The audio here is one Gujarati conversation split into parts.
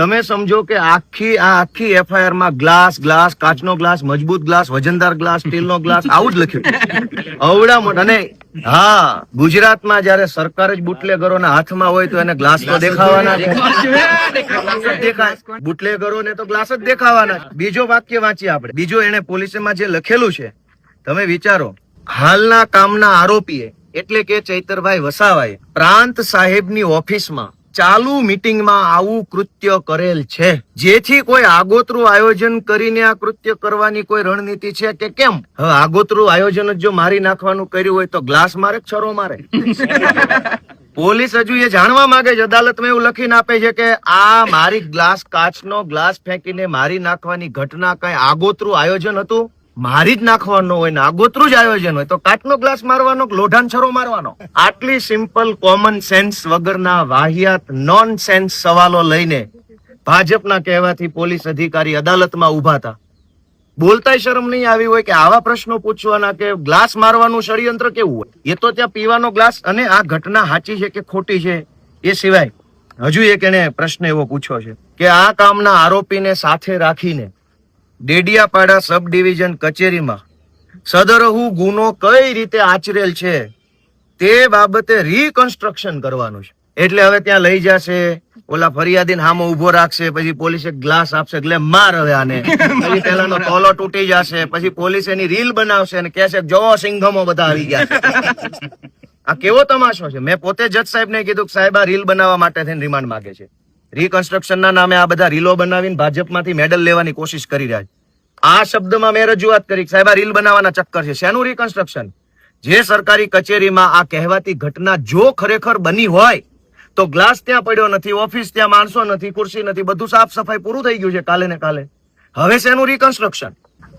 તમે સમજો કે આખી આ આખી એફઆઈઆરમાં ગ્લાસ ગ્લાસ, કાચનો ગ્લાસ, મજબૂત ગ્લાસ, વજનદાર ગ્લાસ, સ્ટીલનો ગ્લાસ, આવું જ લખ્યું. અવડા મોટા, અને હા, ગુજરાતમાં જયારે સરકાર જ બુટલેગરોના હાથમાં હોય તો એને ગ્લાસ તો દેખાવાના દેખાય. બુટલેગરોને તો ગ્લાસ જ દેખાવાના બીજો વાક્ય વાંચીએ આપણે. બીજો એને પોલીસમાં જે લખેલું છે, તમે વિચારો, હાલના કામના આરોપીએ, એટલે કે ચૈતરભાઈ વસાવાએ, પ્રાંત સાહેબની ઓફિસમાં ચાલુ મિટિંગમાં આવું કૃત્ય કરેલ છે. જેથી કોઈ આગોતરું આયોજન કરીને આ કૃત્ય કરવાની કોઈ રણનીતિ છે કે કેમ? હવે આગોતરું આયોજન જ જો મારી નાખવાનું કર્યું હોય તો ગ્લાસ મારે છરો મારે? પોલીસ હજુ એ જાણવા માંગે છે અદાલતમાં એવું લખીને આપે છે કે આ મારી ગ્લાસ કાચનો ગ્લાસ ફેંકીને મારી નાખવાની ઘટના કઈ આગોતરું આયોજન હતું? મારી જ નાખવાનો હોય ને આગોતરું જ આયોજન હોય. તો કાચનો ગ્લાસ મારવાનો લોઢાન છરો મારવાનો? આટલી સિમ્પલ કોમન સેન્સ વગરના વાહિયાત નોન સેન્સ સવાલો લઈને ભાજપના કહેવાથી પોલીસ અધિકારી અદાલતમાં ઊભા હતા. બોલતાય શરમ નહીં આવી હોય કે આવા પ્રશ્નો પૂછવાના કે ગ્લાસ મારવાનું ષડયંત્ર કેવું હોય? એ તો ત્યાં પીવાનો ગ્લાસ અને આ ઘટના સાચી છે કે ખોટી છે? એ સિવાય હજુ એક એને પ્રશ્ન એવો પૂછ્યો છે કે આ કામના આરોપીને સાથે રાખીને ડેડિયાપાડા સબ ડિવિઝન કચેરીમાં. સદરહુ ગુનો કઈ રીતે આચરેલ છે તે બાબતે રીકન્સ્ટ્રક્શન કરવાનું છે. એટલે હવે ત્યાં લઈ જશે, ઓલા ફરિયાદીને હામો ઊભો રાખશે, પછી પોલીસ ગ્લાસ આપશે, એટલે માર હવે આને. પછી પેલાનો તોલો તૂટી જશે, પછી પોલીસ એની રીલ બનાવશે અને કહેશે જો સિંઘમો બધા આવી ગયા આ કેવો તમાશો છે? મેં પોતે જજ સાહેબને કીધું કે સાહેબ, આ રીલ બનાવવા માટે થઈને રિમાન્ડ માંગે છે. રિકન્સ્ટ્રક્શનના નામે આ બધા રીલો બનાવીને ભાજપમાંથી મેડલ લેવાની કોશિશ કરી રહ્યા છે. આ શબ્દમાં મેં રજૂઆત કરી સાહેબ, આ રીલ બનાવવાના ચક્કર છે. શેનું રિકન્સ્ટ્રક્શન? જે સરકારી કચેરીમાં આ કહેવાતી ઘટના જો ખરેખર બની હોય, તો ગ્લાસ ત્યાં પડ્યો નથી, ઓફિસ ત્યાં માણસો નથી, ખુરશી નથી, બધું સાફ સફાઈ પૂરું થઈ ગયું છે કાલે ને કાલે. હવે શેનું રિકન્સ્ટ્રક્શન?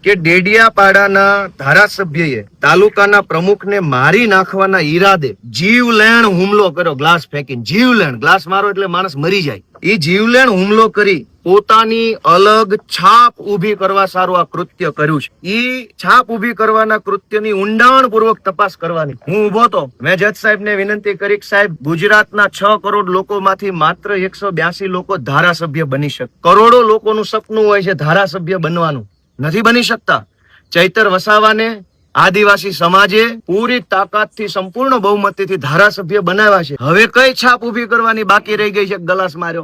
કે ડેડિયાપાડાના ધારાસભ્યએ તાલુકાના પ્રમુખને મારી નાખવાના ઈરાદે જીવલેણ હુમલો કર્યો ગ્લાસ ફેંકીને. જીવલેણ ગ્લાસ મારો એટલે માણસ મરી જાય. એ જીવલેણ હુમલો કરી પોતાની અલગ છાપ ઊભી કરવા સારું આ કૃત્ય કર્યું છે. ઈ છાપ ઊભી કરવાના કૃત્યની ઊંડાણપૂર્વક તપાસ કરવાની. હું ઊભો તો મેં જજ સાહેબને વિનંતી કરી સાહેબ, ગુજરાતના છ કરોડ લોકોમાંથી માત્ર એકસો બ્યાસી લોકો ધારાસભ્ય બની શકે. કરોડો લોકોનું સપનું હોય છે ધારાસભ્ય બનવાનું. નથી બની શકતા. ચૈતર વસાવાને આદિવાસી સમાજે પૂરી તાકાતથી સંપૂર્ણ બહુમતીથી ધારાસભ્ય બનાવ્યા છે. હવે કઈ છાપ ઊભી કરવાની બાકી રહી ગઈ છે? ગલાસ માર્યો.